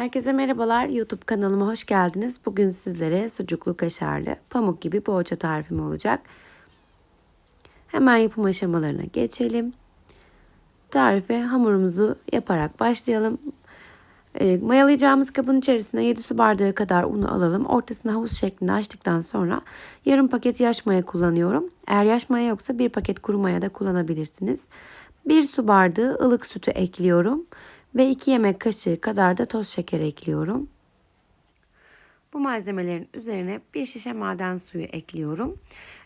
Herkese merhabalar. YouTube kanalıma hoş geldiniz. Bugün sizlere sucuklu kaşarlı pamuk gibi poğaça tarifim olacak. Hemen yapım aşamalarına geçelim. Tarife hamurumuzu yaparak başlayalım. E, mayalayacağımız kabın içerisine 7 su bardağı kadar unu alalım. Ortasına havuz şeklinde açtıktan sonra yarım paket yaş maya kullanıyorum. Eğer yaş maya yoksa bir paket kuru maya da kullanabilirsiniz. 1 su bardağı ılık sütü ekliyorum ve 2 yemek kaşığı kadar da toz şeker ekliyorum. Bu malzemelerin üzerine bir şişe maden suyu ekliyorum.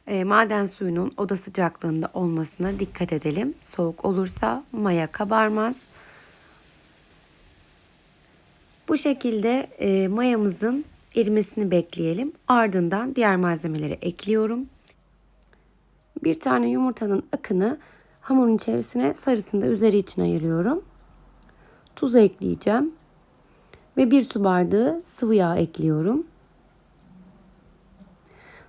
E, maden suyunun oda sıcaklığında olmasına dikkat edelim. Soğuk olursa maya kabarmaz. Bu şekilde e, mayamızın erimesini bekleyelim. Ardından diğer malzemeleri ekliyorum. Bir tane yumurtanın akını hamurun içerisine sarısını da üzeri için ayırıyorum. Tuz ekleyeceğim. Ve bir su bardağı sıvı yağ ekliyorum.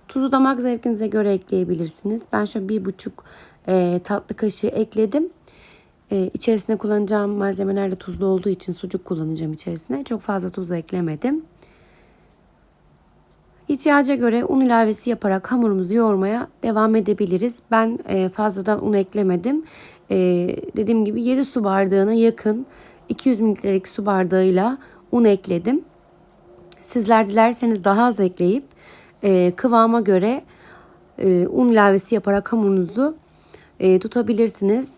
Tuzu damak zevkinize göre ekleyebilirsiniz. Ben şöyle bir buçuk e, tatlı kaşığı ekledim. E, içerisine kullanacağım malzemeler de tuzlu olduğu için sucuk kullanacağım içerisine. Çok fazla tuz eklemedim. İhtiyaca göre un ilavesi yaparak hamurumuzu yoğurmaya devam edebiliriz. Ben e, fazladan un eklemedim. E, dediğim gibi 7 su bardağına yakın 200 mililitrelik su bardağıyla un ekledim. Sizler dilerseniz daha az ekleyip e, kıvama göre e, un ilavesi yaparak hamurunuzu e, tutabilirsiniz.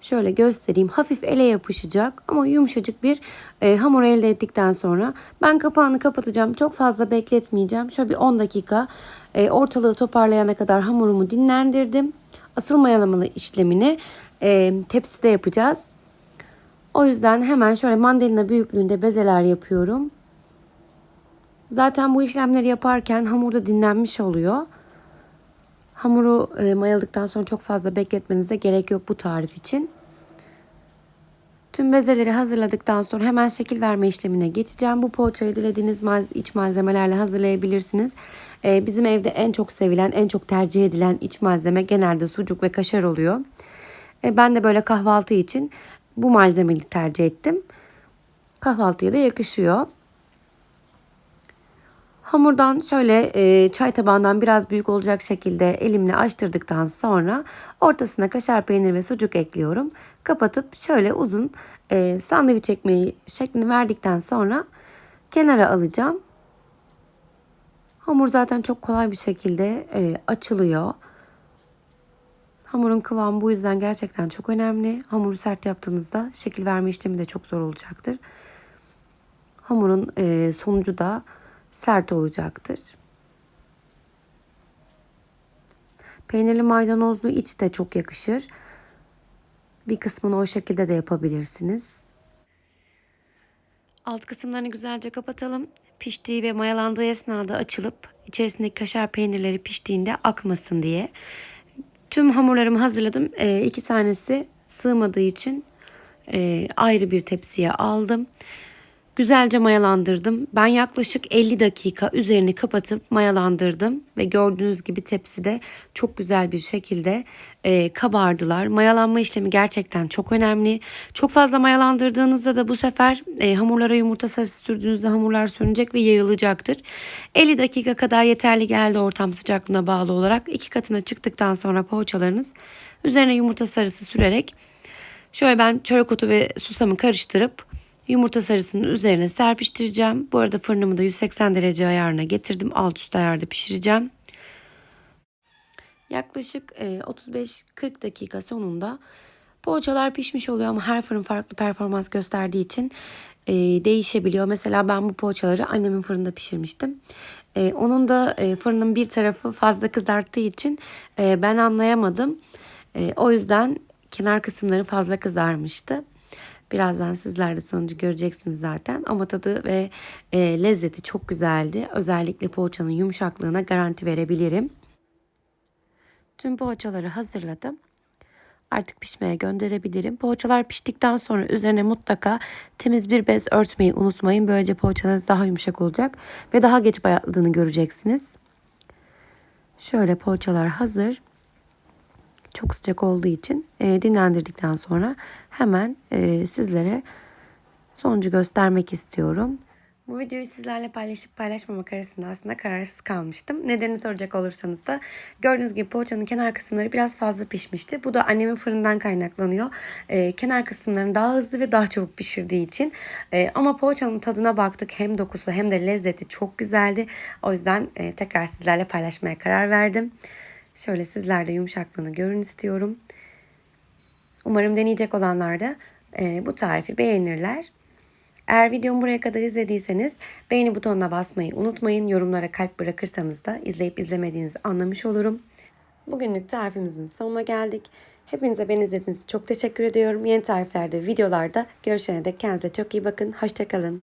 Şöyle göstereyim. Hafif ele yapışacak ama yumuşacık bir e, hamur elde ettikten sonra ben kapağını kapatacağım. Çok fazla bekletmeyeceğim. Şöyle bir 10 dakika e, ortalığı toparlayana kadar hamurumu dinlendirdim. Asıl mayalamalı işlemini e, tepside yapacağız. O yüzden hemen şöyle mandalina büyüklüğünde bezeler yapıyorum. Zaten bu işlemleri yaparken hamurda dinlenmiş oluyor. Hamuru e, mayaladıktan sonra çok fazla bekletmenize gerek yok bu tarif için. Tüm bezeleri hazırladıktan sonra hemen şekil verme işlemine geçeceğim. Bu poğaçayı dilediğiniz iç malzemelerle hazırlayabilirsiniz. Ee, bizim evde en çok sevilen, en çok tercih edilen iç malzeme genelde sucuk ve kaşar oluyor. Ee, ben de böyle kahvaltı için bu malzemeyi tercih ettim. Kahvaltıya da yakışıyor. Hamurdan şöyle e, çay tabağından biraz büyük olacak şekilde elimle açtırdıktan sonra ortasına kaşar peynir ve sucuk ekliyorum. Kapatıp şöyle uzun e, sandviç ekmeği şeklini verdikten sonra kenara alacağım. Hamur zaten çok kolay bir şekilde e, açılıyor. Hamurun kıvamı bu yüzden gerçekten çok önemli. Hamuru sert yaptığınızda şekil verme işlemi de çok zor olacaktır. Hamurun e, sonucu da sert olacaktır. Peynirli maydanozlu iç de çok yakışır. Bir kısmını o şekilde de yapabilirsiniz. Alt kısımlarını güzelce kapatalım. Piştiği ve mayalandığı esnada açılıp içerisindeki kaşar peynirleri piştiğinde akmasın diye. Tüm hamurlarımı hazırladım. E, iki tanesi sığmadığı için e, ayrı bir tepsiye aldım. Güzelce mayalandırdım. Ben yaklaşık 50 dakika üzerini kapatıp mayalandırdım ve gördüğünüz gibi tepside çok güzel bir şekilde e, kabardılar. Mayalanma işlemi gerçekten çok önemli. Çok fazla mayalandırdığınızda da bu sefer e, hamurlara yumurta sarısı sürdüğünüzde hamurlar sönecek ve yayılacaktır. 50 dakika kadar yeterli geldi ortam sıcaklığına bağlı olarak. iki katına çıktıktan sonra poğaçalarınız üzerine yumurta sarısı sürerek şöyle ben çörek otu ve susamı karıştırıp Yumurta sarısının üzerine serpiştireceğim. Bu arada fırınımı da 180 derece ayarına getirdim. Alt üst ayarda pişireceğim. Yaklaşık 35-40 dakika sonunda poğaçalar pişmiş oluyor ama her fırın farklı performans gösterdiği için e, değişebiliyor. Mesela ben bu poğaçaları annemin fırında pişirmiştim. E, onun da e, fırının bir tarafı fazla kızarttığı için ben anlayamadım. O yüzden kenar kısımları fazla kızarmıştı. Birazdan sizler de sonucu göreceksiniz zaten. Ama tadı ve e, lezzeti çok güzeldi. Özellikle poğaçanın yumuşaklığına garanti verebilirim. Tüm poğaçaları hazırladım. Artık pişmeye gönderebilirim. Poğaçalar piştikten sonra üzerine mutlaka temiz bir bez örtmeyi unutmayın. Böylece poğaçalarınız daha yumuşak olacak ve daha geç bayatladığını göreceksiniz. Şöyle poğaçalar hazır çok sıcak olduğu için e, dinlendirdikten sonra hemen e, sizlere sonucu göstermek istiyorum. Bu videoyu sizlerle paylaşıp paylaşmamak arasında aslında kararsız kalmıştım. Nedenini soracak olursanız da gördüğünüz gibi poğaçanın kenar kısımları biraz fazla pişmişti. Bu da annemin fırından kaynaklanıyor. Ee, kenar kısımlarını daha hızlı ve daha çabuk pişirdiği için. Ee, ama poğaçanın tadına baktık. Hem dokusu hem de lezzeti çok güzeldi. O yüzden e, tekrar sizlerle paylaşmaya karar verdim. Şöyle sizler de yumuşaklığını görün istiyorum. Umarım deneyecek olanlar da e, bu tarifi beğenirler. Eğer videomu buraya kadar izlediyseniz beğeni butonuna basmayı unutmayın. Yorumlara kalp bırakırsanız da izleyip izlemediğinizi anlamış olurum. Bugünlük tarifimizin sonuna geldik. Hepinize beni izlediğiniz için çok teşekkür ediyorum. Yeni tariflerde, videolarda görüşene dek kendinize çok iyi bakın. Hoşçakalın.